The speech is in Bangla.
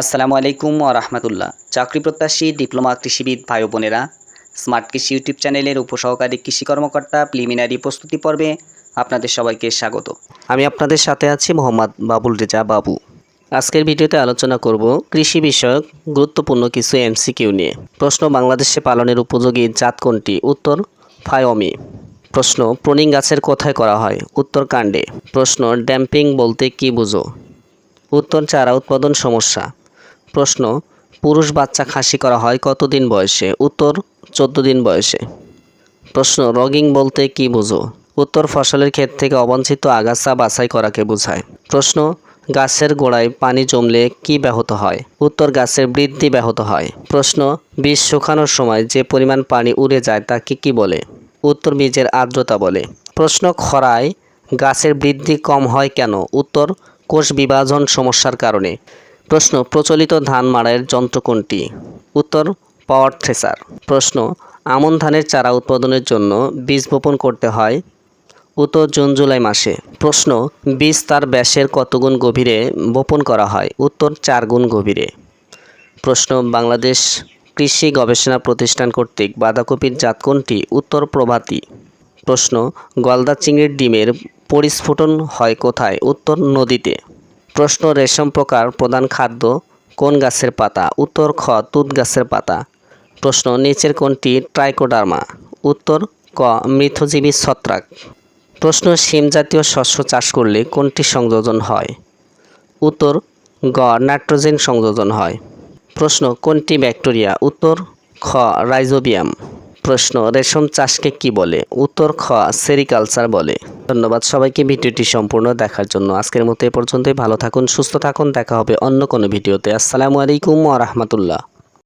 আসসালামু আলাইকুম ও রহমতুল্লাহ। চাকরি প্রত্যাশী ডিপ্লোমা কৃষিবিদ ভাই বোনেরা, স্মার্ট কৃষি ইউটিউব চ্যানেলের উপসহকারী কৃষি কর্মকর্তা প্রিলিমিনারি প্রস্তুতি পর্বে আপনাদের সবাইকে স্বাগত। আমি আপনাদের সাথে আছি মোহাম্মদ বাবুল রেজা বাবু। আজকের ভিডিওতে আলোচনা করব কৃষি বিষয়ক গুরুত্বপূর্ণ কিছু এমসিকিউ নিয়ে। প্রশ্ন বাংলাদেশে পালনের উপযোগী জাত কোনটি? উত্তর ফায়োমি প্রশ্ন প্রনিং গাছের কোথায় করা হয়? উত্তর, কাণ্ডে। প্রশ্ন, ড্যাম্পিং বলতে কি বুঝো? উত্তর, চারা উৎপাদন সমস্যা। প্রশ্ন, পুরুষ বাচ্চা খাসি করা হয় কতদিন বয়সে? উত্তর, চোদ্দ দিন বয়সে। প্রশ্ন রগিং বলতে কি বুঝো? উত্তর, ফসলের ক্ষেত থেকে অবাঞ্ছিত আগাছা বাছাই করাকে বোঝায়? প্রশ্ন, গাছের গোড়ায় পানি জমলে কি ব্যাহত হয়? উত্তর, গাছের বৃদ্ধি ব্যাহত হয়। প্রশ্ন, বীজ শুকানোর সময় যে পরিমাণ পানি উড়ে যায় তাকে কি বলে? উত্তর, বীজের আর্দ্রতা বলে। প্রশ্ন, খরায় গাছের বৃদ্ধি কম হয় কেন? উত্তর, কোষ বিভাজন সমস্যার কারণে। প্রশ্ন, প্রচলিত ধান মাড়াইয়ের যন্ত্র কোনটি? উত্তর পাওয়ার থ্রেসার প্রশ্ন, আমন ধানের চারা উৎপাদনের জন্য বীজ বপন করতে হয়? উত্তর, জুন, জুলাই মাসে। প্রশ্ন, বীজ তার ব্যাসের কত গুণ গভীরে বপন করা হয়? উত্তর চার গুণ গভীরে। প্রশ্ন, বাংলাদেশ কৃষি গবেষণা প্রতিষ্ঠান কর্তৃক বাঁধাকপির জাত কোনটি? উত্তর, প্রভাতী। প্রশ্ন, গলদা চিংড়ির ডিমের পরিস্ফুটন হয় কোথায়? উত্তর, নদীতে। প্রশ্ন রেশম পোকার প্রধান খাদ্য কোন গাছের পাতা? উত্তর খ, তুত গাছের পাতা। প্রশ্ন, নিচের কোনটি ট্রাইকোডার্মা? উত্তর ক, মৃতজীবী ছত্রাক। প্রশ্ন, শিম জাতীয় শস্য চাষ করলে কোনটি সংযোজন হয়? উত্তর গ, নাইট্রোজেন সংযোজন হয়। প্রশ্ন, কোনটি ব্যাকটেরিয়া? উত্তর খ, রাইজোবিয়াম। প্রশ্ন, রেশম চাষকে কি বলে? উত্তর খ, সেরিকালচার বলে। ধন্যবাদ সবাইকে ভিডিওটি সম্পূর্ণ দেখার জন্য। আজকের মতো এ পর্যন্তই। ভালো থাকুন, সুস্থ থাকুন। দেখা হবে অন্য কোনো ভিডিওতে। আসসালামু আলাইকুম ওয়া রাহমাতুল্লাহ।